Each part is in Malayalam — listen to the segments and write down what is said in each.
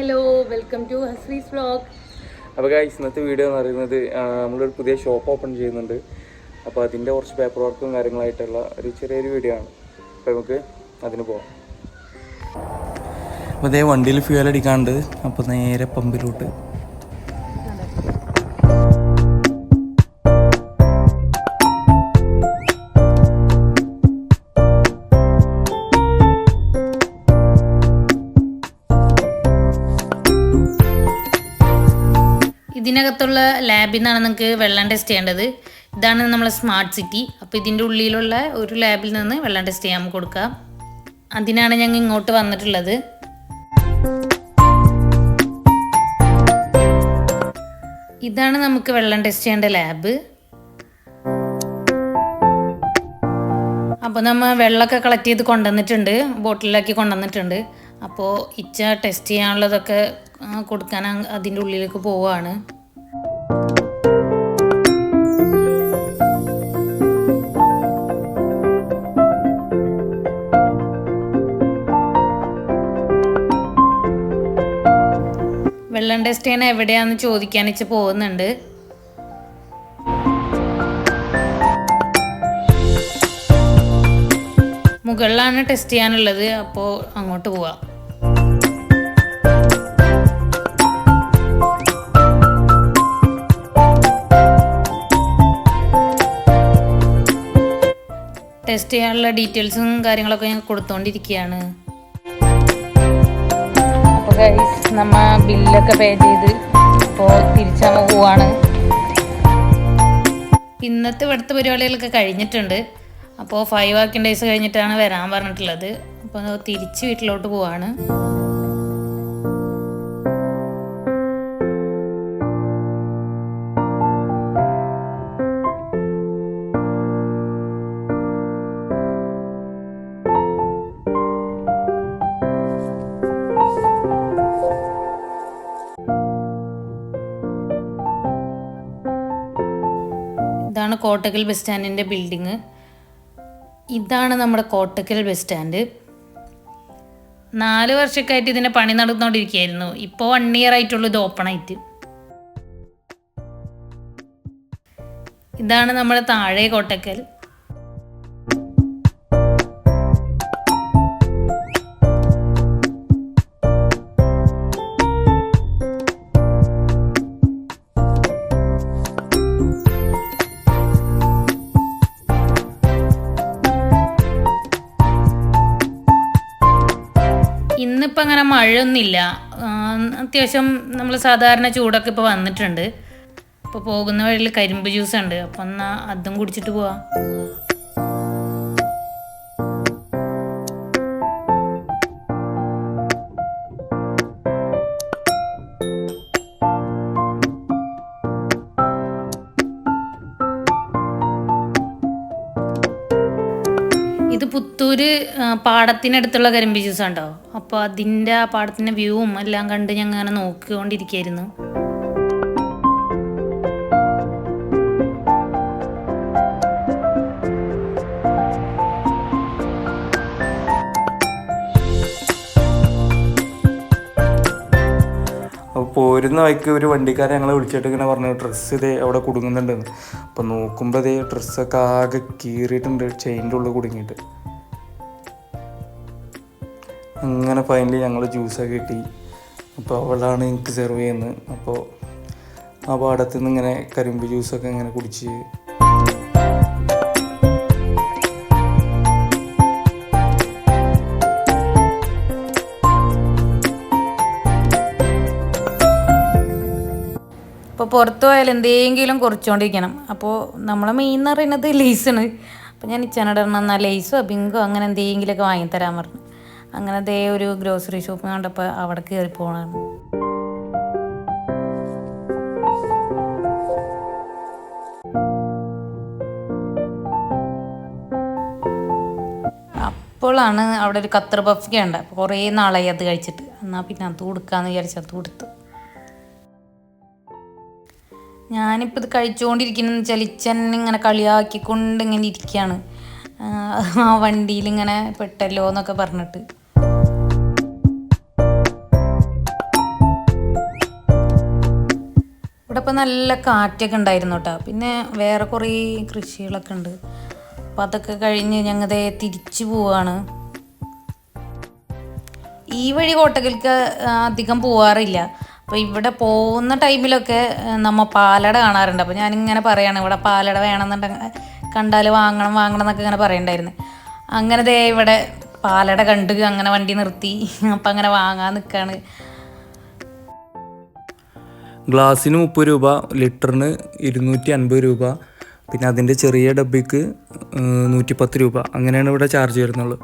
Hello welcome to Hasree's vlog അപ്പോൾ ഗൈസ് ഇന്നത്തെ വീഡിയോ എന്ന് പറയുന്നത് നമ്മളൊരു പുതിയ ഷോപ്പ് ഓപ്പൺ ചെയ്യുന്നുണ്ട്. അപ്പോൾ അതിന്റെ കുറച്ച് പേപ്പർ വർക്കും കാര്യങ്ങളായിട്ടുള്ള ഒരു ചെറിയൊരു വീഡിയോ ആണ്. അപ്പോൾ നമുക്ക് അതിന് പോവാം. അപ്പോൾ അതേ വണ്ടിയിൽ ഫ്യൂൽ അടിക്കാണ്ട് അപ്പോൾ നേരെ പമ്പിലോട്ട് ഇതിനകത്തുള്ള ലാബിൽ നിന്നാണ് നിങ്ങൾക്ക് വെള്ളം ടെസ്റ്റ് ചെയ്യേണ്ടത്. ഇതാണ് നമ്മളെ സ്മാർട്ട് സിറ്റി അപ്പോൾ ഇതിന്റെ ഉള്ളിലുള്ള ഒരു ലാബിൽ നിന്ന് വെള്ളം ടെസ്റ്റ് ചെയ്യാൻ കൊടുക്കാം. അതിനാണ് ഞങ്ങൾ ഇങ്ങോട്ട് വന്നിട്ടുള്ളത്. ഇതാണ് നമുക്ക് വെള്ളം ടെസ്റ്റ് ചെയ്യേണ്ട ലാബ് അപ്പോൾ നമ്മൾ വെള്ളമൊക്കെ കളക്ട് ചെയ്ത് കൊണ്ടുവന്നിട്ടുണ്ട്. ബോട്ടിലാക്കി കൊണ്ടുവന്നിട്ടുണ്ട്. അപ്പോൾ ഇച്ച ടെസ്റ്റ് ചെയ്യാനുള്ളതൊക്കെ കൊടുക്കാൻ അതിന്റെ ഉള്ളിലേക്ക് പോവുകയാണ് വെള്ളം ടെസ്റ്റ് ചെയ്യാൻ എവിടെയാന്ന് ചോദിക്കാൻ വെച്ച് പോകുന്നുണ്ട്. മുകളിലാണ് ടെസ്റ്റ് ചെയ്യാനുള്ളത് അപ്പോ അങ്ങോട്ട് പോവാം. ടെസ്റ്റ് ചെയ്യാനുള്ള ഡീറ്റെയിൽസും കാര്യങ്ങളൊക്കെ ഞാൻ കൊടുത്തോണ്ടിരിക്കുകയാണ് ഗൈസ് നമ്മ ബില്ലൊക്കെ പേ ചെയ്ത് ഇപ്പോൾ തിരിച്ചമ്മ പോവാണ്. ഇന്നത്തെ ഇവിടുത്തെ പരിപാടികളൊക്കെ കഴിഞ്ഞിട്ടുണ്ട്. അപ്പോൾ ഫൈവ് വർക്കിംഗ് ഡേയ്സ് കഴിഞ്ഞിട്ടാണ് വരാൻ പറഞ്ഞിട്ടുള്ളത്. അപ്പോൾ തിരിച്ച് വീട്ടിലോട്ട് പോവാണ്. ഇതാണ് കോട്ടക്കൽ ബസ് സ്റ്റാൻഡിന്റെ ബിൽഡിങ് ഇതാണ് നമ്മുടെ കോട്ടക്കൽ ബസ് സ്റ്റാൻഡ്. നാല് വർഷക്കായിട്ട് ഇതിന്റെ പണി നടന്നുകൊണ്ടിരിക്കുകയായിരുന്നു. ഇപ്പോൾ വൺ ഇയർ ആയിട്ടുള്ളൂ ഇത് ഓപ്പൺ ആയിട്ട്. ഇതാണ് നമ്മുടെ താഴെ കോട്ടക്കൽ. ഇന്നിപ്പോൾ അങ്ങനെ മഴയൊന്നുമില്ല. അത്യാവശ്യം നമ്മൾ സാധാരണ ചൂടൊക്കെ ഇപ്പോൾ വന്നിട്ടുണ്ട്. ഇപ്പോൾ പോകുന്ന വഴിയിൽ കരിമ്പ് ജ്യൂസ് ഉണ്ട് അപ്പം എന്നാൽ അതും കുടിച്ചിട്ട് പോവാം. ആ, പാടത്തിനടുത്തുള്ള കരിമ്പ് ജ്യൂസ് ഉണ്ടോ അപ്പോൾ അതിന്റെ ആ പാടത്തിന്റെ വ്യൂവും എല്ലാം കണ്ട് ഞങ്ങൾ അങ്ങനെ നോക്കിക്കൊണ്ടിരിക്കുകയായിരുന്നു അപ്പോൾ പോരുന്ന വഴിക്ക് ഒരു വണ്ടിക്കാരൻ ഞങ്ങളെ വിളിച്ചിട്ട് ഇങ്ങനെ പറഞ്ഞു ഡ്രസ്സ് ഇതേ അവിടെ കുടുങ്ങുന്നുണ്ടെന്ന് അപ്പോൾ നോക്കുമ്പോൾ ഇതേ ഡ്രസ്സൊക്കെ ആകെ കീറിയിട്ടുണ്ട് ചെയിന്റെ ഉള്ളിൽ കുടുങ്ങിയിട്ട്. അങ്ങനെ ഫൈനലി ഞങ്ങൾ ജ്യൂസൊക്കെ കിട്ടി. അപ്പോൾ അവളാണ് എനിക്ക് സെർവ് ചെയ്യുന്നത്. അപ്പോൾ ആ പാടത്തു നിന്ന് ഇങ്ങനെ കരിമ്പ് ജ്യൂസൊക്കെ ഇങ്ങനെ കുടിച്ച്. ഇപ്പോൾ പുറത്തു പോയാൽ എന്തെങ്കിലും കുറച്ചുകൊണ്ടിരിക്കണം അപ്പോൾ നമ്മളെ മെയിൻ എന്ന് പറയുന്നത് ലേസാണ് അപ്പോൾ ഞാൻ ഇച്ചാനോട് പറഞ്ഞു എന്നാൽ ലേസോ ബിങ്കോ അങ്ങനെ എന്തെങ്കിലുമൊക്കെ വാങ്ങിത്തരാൻ പറഞ്ഞു. അങ്ങനെ ദേ ഒരു ഗ്രോസറി ഷോപ്പ് കണ്ടപ്പോൾ അവിടെ കയറി പോകണമാണ് അപ്പോഴാണ് അവിടെ ഒരു ഖത്തർ ബഫ്ക ഉണ്ട് അപ്പോൾ കുറേ നാളായി അത് കഴിച്ചിട്ട്. എന്നാൽ പിന്നെ അത് കൊടുക്കാമെന്ന് വിചാരിച്ച് അത് കൊടുത്തു. ഞാനിപ്പോൾ ഇത് കഴിച്ചുകൊണ്ടിരിക്കുന്നതെന്ന് വെച്ചാൽ ഇച്ചൻ ഇങ്ങനെ കളിയാക്കിക്കൊണ്ട് ഇങ്ങനെ ഇരിക്കുകയാണ് ആ വണ്ടിയിൽ ഇങ്ങനെ പെട്ടല്ലോ എന്നൊക്കെ പറഞ്ഞിട്ട്. ഇപ്പം നല്ല കാറ്റൊക്കെ ഉണ്ടായിരുന്നു കേട്ടോ പിന്നെ വേറെ കുറേ കൃഷികളൊക്കെ ഉണ്ട്. അപ്പം അതൊക്കെ കഴിഞ്ഞ് ഞങ്ങതേ തിരിച്ചു പോവാണ്. ഈ വഴി കോട്ടകൽക്ക് അധികം പോവാറില്ല. അപ്പോൾ ഇവിടെ പോകുന്ന ടൈമിലൊക്കെ നമ്മൾ നമ്മ പാലട കാണാറുണ്ട്. അപ്പോൾ ഞാനിങ്ങനെ പറയാണ് ഇവിടെ പാലട വേണമെന്നുണ്ടെങ്കിൽ കണ്ടാൽ വാങ്ങണം വാങ്ങണം എന്നൊക്കെ ഇങ്ങനെ പറയണ്ടായിരുന്നു. അങ്ങനെ ദേ ഇവിടെ പാലട കണ്ട് അങ്ങനെ വണ്ടി നിർത്തി. അപ്പം അങ്ങനെ വാങ്ങാൻ നിൽക്കുകയാണ് ഗ്ലാസ്സിന് മുപ്പത് രൂപ ലിറ്ററിന് ഇരുന്നൂറ്റി അൻപത് രൂപ പിന്നെ അതിന്റെ ചെറിയ ഡബ്ബയ്ക്ക് നൂറ്റിപ്പത്ത് രൂപ. അങ്ങനെയാണ് ഇവിടെ ചാർജ് വരുന്നുള്ളൂ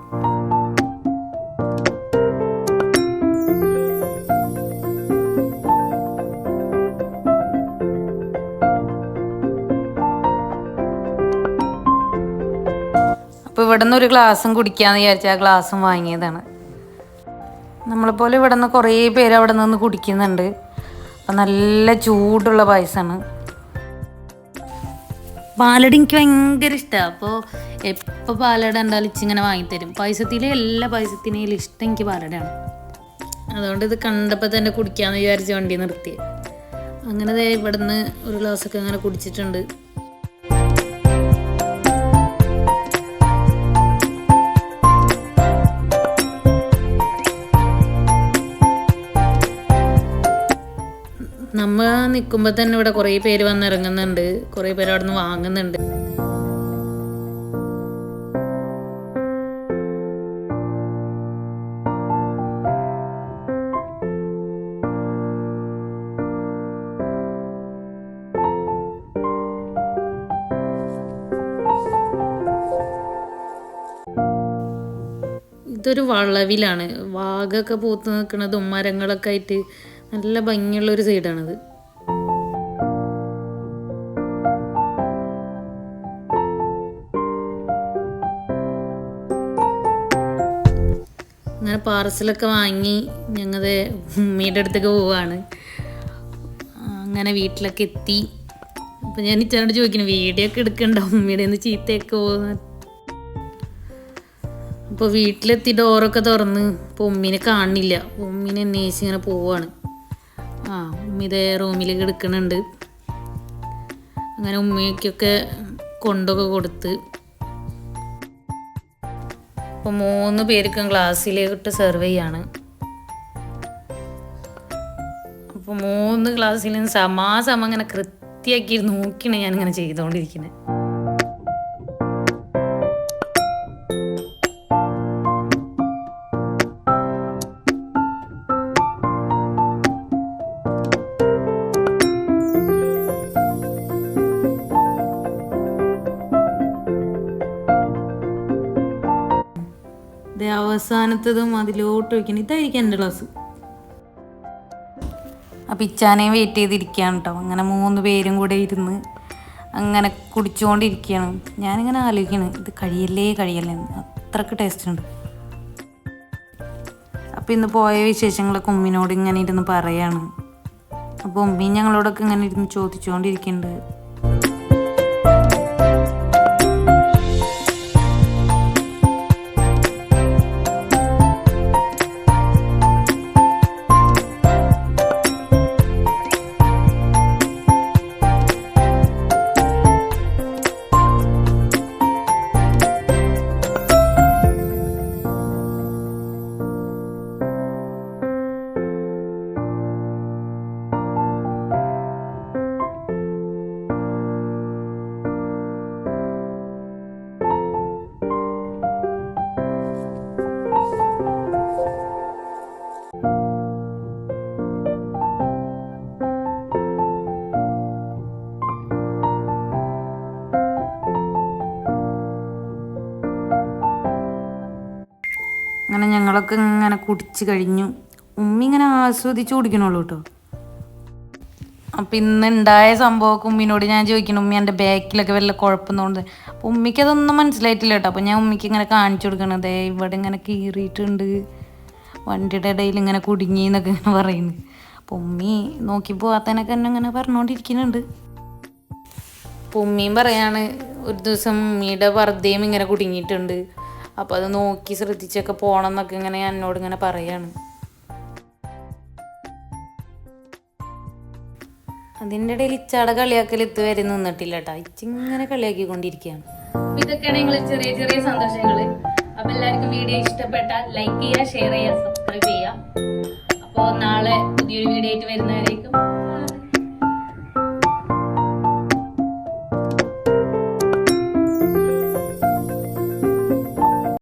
അപ്പോൾ ഇവിടെ നിന്ന് ഒരു ഗ്ലാസും കുടിക്കാമെന്ന് വിചാരിച്ചാൽ ആ ഗ്ലാസും വാങ്ങിയതാണ്. നമ്മളെപ്പോലെ ഇവിടെ നിന്ന് കുറേ പേര് അവിടെ നിന്ന് കുടിക്കുന്നുണ്ട്. നല്ല ചൂടുള്ള പായസമാണ് പാലട എനിക്ക് ഭയങ്കര ഇഷ്ടമാണ് അപ്പോൾ എപ്പോൾ പാലട എന്തായാലും ഇച്ചിങ്ങനെ വാങ്ങിത്തരും. പായസത്തിലെ എല്ലാ പായസത്തിനേലും ഇഷ്ടം എനിക്ക് പാലടയാണ്. അതുകൊണ്ട് ഇത് കണ്ടപ്പോൾ തന്നെ കുടിക്കാമെന്ന് വിചാരിച്ച് വണ്ടി നിർത്തി. അങ്ങനെ ദേ ഇവിടുന്ന് ഒരു ഗ്ലാസ്സൊക്കെ അങ്ങനെ കുടിച്ചിട്ടുണ്ട്. നമ്മ നിൽക്കുമ്പോൾ തന്നെ ഇവിടെ കുറേ പേര് വന്നിറങ്ങുന്നുണ്ട്. കുറേ പേര് അവിടെ നിന്ന് വാങ്ങുന്നുണ്ട്. ഇതൊരു വളവിലാണ്. വാഗൊക്കെ പൂത്ത് നിൽക്കുന്നതും മരങ്ങളൊക്കെ ആയിട്ട് നല്ല ഭംഗിയുള്ള ഒരു സൈഡാണിത്. അങ്ങനെ പാർസലൊക്കെ വാങ്ങി ഞങ്ങളുടെ ഉമ്മയുടെ അടുത്തേക്ക് പോവാണ്. അങ്ങനെ വീട്ടിലൊക്കെ എത്തി. അപ്പം ഞാൻ ഇച്ചാനോട് ചോദിക്കുന്നു വീഡിയോ ഒക്കെ എടുക്കണ്ട? ഉമ്മയുടെ ഒന്ന് ചീത്തയൊക്കെ പോകുന്ന അപ്പോൾ വീട്ടിലെത്തി ഡോറൊക്കെ തുറന്ന് ഇപ്പോൾ ഉമ്മീനെ കാണില്ല ഉമ്മീനെ അന്വേഷിച്ച് ഇങ്ങനെ പോവാണ്. ആ ഉമ്മിതേ റൂമിൽ കിടക്കുന്നുണ്ട് അങ്ങനെ ഉമ്മയ്ക്കൊക്കെ കൊണ്ടൊക്കെ കൊടുത്ത്. അപ്പോൾ മൂന്ന് പേർക്കും ഗ്ലാസ്സിലേക്കിട്ട് സെർവ് ചെയ്യാണ്. അപ്പോൾ മൂന്ന് ഗ്ലാസ്സിലും സമാസം അങ്ങനെ കൃത്യമാക്കി നോക്കിയാണ് ഞാനിങ്ങനെ ചെയ്തുകൊണ്ടിരിക്കുന്നത് ദേ അവസാനത്തതും അതിലോട്ട് വയ്ക്കണം ഇതായിരിക്കും എന്റെ ക്ലാസ് അപ്പം ഇച്ചാനെയും വെയിറ്റ് ചെയ്തിരിക്കുകയാണ് കേട്ടോ അങ്ങനെ മൂന്ന് പേരും കൂടെ ഇരുന്ന് അങ്ങനെ കുടിച്ചുകൊണ്ടിരിക്കുകയാണ് ഞാനിങ്ങനെ ആലോചിക്കണം ഇത് കഴിയല്ലേ കഴിയല്ലേ അത്രയ്ക്ക് ടേസ്റ്റ് ഉണ്ട്. അപ്പം ഇന്ന് പോയ വിശേഷങ്ങളൊക്കെ ഉമ്മിനോട് ഇങ്ങനെ ഇരുന്ന് പറയാണ്. അപ്പോൾ ഉമ്മി ഞങ്ങളോടൊക്കെ ഇങ്ങനെ ഇരുന്ന് ചോദിച്ചുകൊണ്ടിരിക്കുന്നുണ്ട് അങ്ങനെ ഞങ്ങളൊക്കെ ഇങ്ങനെ കുടിച്ച് കഴിഞ്ഞു. ഉമ്മി ഇങ്ങനെ ആസ്വദിച്ച് കുടിക്കണുള്ളൂ കേട്ടോ. അപ്പം ഇന്ന് ഉണ്ടായ സംഭവമൊക്കെ ഉമ്മിനോട് ഞാൻ ചോദിക്കണം. ഉമ്മി എന്റെ ബാക്കിലൊക്കെ വല്ല കുഴപ്പമെന്നുകൊണ്ട് അപ്പം ഉമ്മിക്ക് അതൊന്നും മനസ്സിലായിട്ടില്ല കേട്ടോ. അപ്പോൾ ഞാൻ ഉമ്മിക്ക് ഇങ്ങനെ കാണിച്ചു കൊടുക്കണം. ദേ ഇവിടെ ഇങ്ങനെ കീറിയിട്ടുണ്ട്. വണ്ടിയുടെ ഇടയിൽ ഇങ്ങനെ കുടുങ്ങി എന്നൊക്കെ ഇങ്ങനെ പറയുന്നു. അപ്പം ഉമ്മി നോക്കി പോകാത്തതിനൊക്കെ എന്നെ ഇങ്ങനെ പറഞ്ഞുകൊണ്ടിരിക്കുന്നുണ്ട് അപ്പം ഉമ്മിയും പറയാണ് ഒരു ദിവസം ഉമ്മിയുടെ വെറുതെയും ഇങ്ങനെ കുടുങ്ങിയിട്ടുണ്ട്. അപ്പോൾ അത് നോക്കി ശ്രദ്ധിച്ചൊക്കെ പോകണം എന്നൊക്കെ ഇങ്ങനെ എന്നോട് ഇങ്ങനെ പറയാണ്. അതിന്റെ ഇടയിൽ ഇച്ചാടെ കളിയാക്കൽ എത്തു വരെ നിന്നിട്ടില്ല കേട്ടോ ഇച്ചിങ്ങനെ കളിയാക്കിക്കൊണ്ടിരിക്കുകയാണ്. കൊണ്ടിരിക്കുകയാണ് ഇതൊക്കെയാണ് ഞങ്ങൾ ചെറിയ ചെറിയ സന്തോഷങ്ങൾ അപ്പൊ എല്ലാവർക്കും വീഡിയോ ഇഷ്ടപ്പെട്ടാൽ ലൈക്ക് ചെയ്യുക ഷെയർ ചെയ്യുക സബ്സ്ക്രൈബ് ചെയ്യുക. അപ്പോൾ നാളെ പുതിയൊരു വീഡിയോ ആയിട്ട് വരുന്നവരേക്കും.